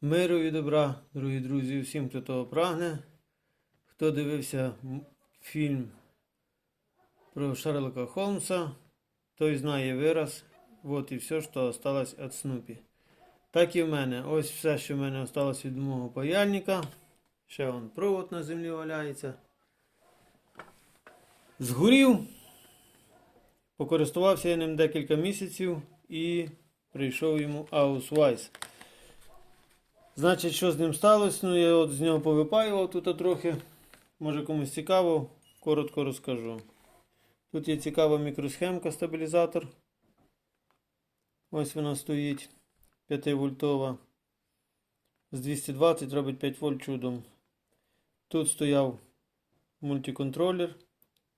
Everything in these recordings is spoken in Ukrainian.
Миру і добра, дорогі друзі, всім, хто того прагне. Хто дивився фільм про Шерлока Холмса, той знає вираз. Вот і все, що осталось від Снупі. Так і в мене. Ось все, що в мене осталось від мого паяльника. Ще вон провод на землі валяється. Згорів. Покористувався я ним декілька місяців і прийшов йому Аусвайс. Значить, що з ним сталося? Ну, я от з нього повипаював тут трохи. Може комусь цікаво, коротко розкажу. Тут є цікава мікросхемка стабілізатор. Ось вона стоїть 5 вольтова. З 220 робить 5 вольт чудом. Тут стояв мультиконтролер,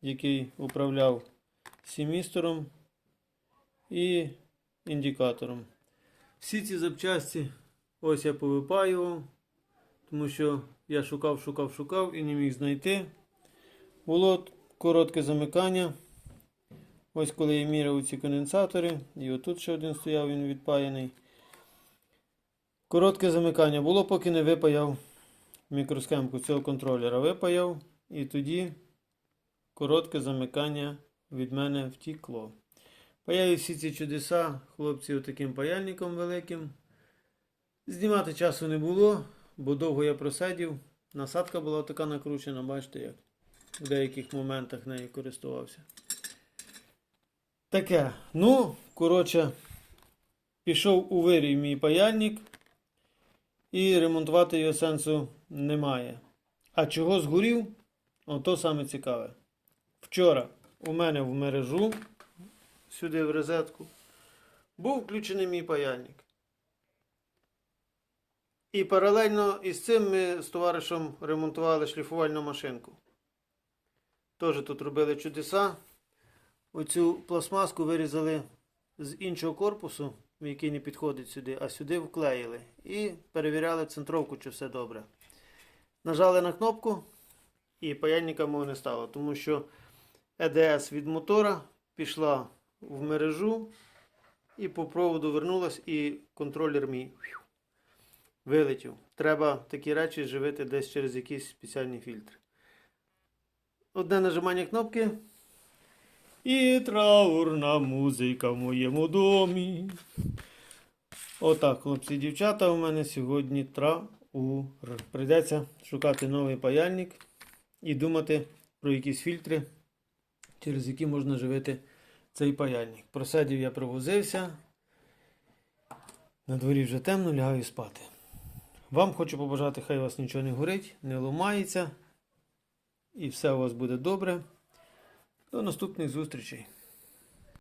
який управляв семістором і індикатором. Всі ці запчасті ось я повипаював, тому що я шукав, шукав, шукав і не міг знайти. Було коротке замикання. Ось коли я міряв ці конденсатори, і отут ще один стояв, він відпаяний. Коротке замикання було, поки не випаяв мікросхемку цього контролера. Випаяв, і тоді коротке замикання від мене втікло. Паяю всі ці чудеса, хлопці, отаким паяльником великим. Знімати часу не було, бо довго я просидів. Насадка була така накручена, бачите, як в деяких моментах нею користувався. Таке. Ну, коротше, пішов у вирій мій паяльник, і ремонтувати його сенсу немає. А чого згорів? Ото саме цікаве. Вчора у мене в мережу, сюди в розетку, був включений мій паяльник. І паралельно із цим ми з товаришем ремонтували шліфувальну машинку. Теж тут робили чудеса. Оцю пластмаску вирізали з іншого корпусу, який не підходить сюди, а сюди вклеїли. І перевіряли центровку, чи все добре. Нажали на кнопку, і паяльника мого не стало, тому що ЕДС від мотора пішла в мережу і по проводу вернулась, і контролер мій вилетів. Треба такі речі живити десь через якісь спеціальні фільтри. Одне нажимання кнопки. І траурна музика в моєму домі. Отак, хлопці і дівчата, у мене сьогодні траур. Прийдеться шукати новий паяльник і думати про якісь фільтри, через які можна живити цей паяльник. Просидів я провозився. На дворі вже темно, лягаю спати. Вам хочу побажати, хай у вас нічого не горить, не ламається. І все у вас буде добре. До наступних зустрічей.